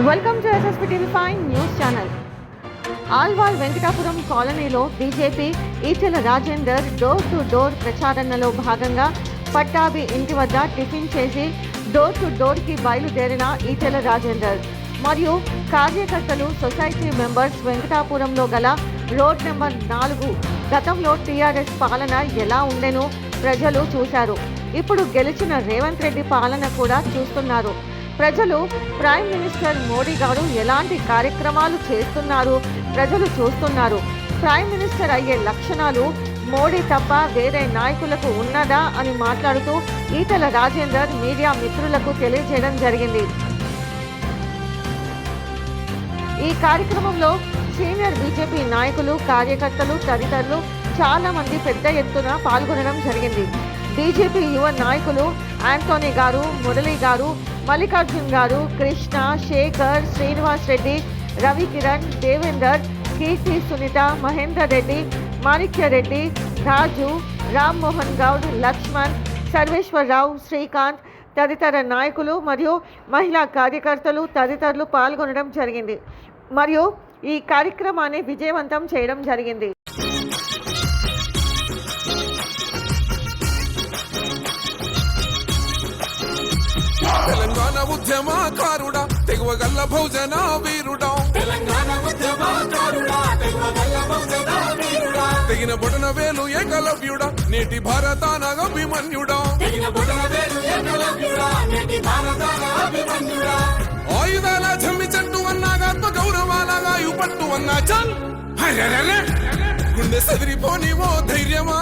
Welcome to SSP TV five news channel Alwal Venkatapuram కాలనీలో BJP Etela Rajender door to door ప్రచారణలో భాగంగా పట్టాభి ఇంటి వద్ద tiffin చేసి door to డోర్కి బయలుదేరిన ఈటెల రాజేందర్ మరియు కార్యకర్తలు సొసైటీ మెంబర్స్ వెంకటాపురంలో గల రోడ్ నెంబర్ నాలుగు గతంలో టీఆర్ఎస్ పాలన ఎలా ఉండెనో ప్రజలు చూశారు. ఇప్పుడు గెలిచిన రేవంత్ రెడ్డి పాలన కూడా చూస్తున్నారు. ప్రజలు ప్రైమ్ మినిస్టర్ మోడీ గారు ఎలాంటి కార్యక్రమాలు చేస్తున్నారు? ప్రజలు చూస్తున్నారు. ప్రైమ్ మినిస్టర్ అయ్యే లక్షణాలు మోడీ తప్ప వేరే నాయకులకు ఉన్నదా అని మాట్లాడుతూ ఈటల రాజేందర్ మీడియా మిత్రులకు తెలియజేయడం జరిగింది. ఈ కార్యక్రమంలో సీనియర్ బీజేపీ నాయకులు కార్యకర్తలు తదితరులు చాలా మంది పెద్ద ఎత్తున పాల్గొనడం జరిగింది. బీజేపీ యువ నాయకులు యాంటోనీ గారు మురళీ గారు మల్లికార్జున్ గారు కృష్ణ శేఖర్ శ్రీనివాస్ రెడ్డి రవి కిరణ్ దేవేందర్ కీర్తి సునీత మహేందర్ రెడ్డి మాణిక్య రెడ్డి రాజు రామ్మోహన్ గౌడ్ లక్ష్మణ్ సర్వేశ్వరరావు శ్రీకాంత్ తదితర నాయకులు మరియు మహిళా కార్యకర్తలు తదితరులు పాల్గొనడం జరిగింది. మరియు ఈ కార్యక్రమాన్ని విజయవంతం చేయడం జరిగింది. ఉద్యమకారుడా తెగువగల్ల భోజన వీరుడా తెలంగాణ ఉద్యమకారుడా తెగవగల బహుజన వీరుడా తెగిన బొటన వేలు ఏకలవ్యుడా నేటి భారతాన అభిమన్యుడా తెగిన బుడన వేలు ఏకలవ్యుడా నేటి భారతాన అభిమన్యుడా ఆయుధాల జమ్మి చెట్టు అన్నాగా ఆత్మ గౌరవాలగా పట్టు అన్నా చల్ గుండె సదిరిపోని ఓ ధైర్యమా?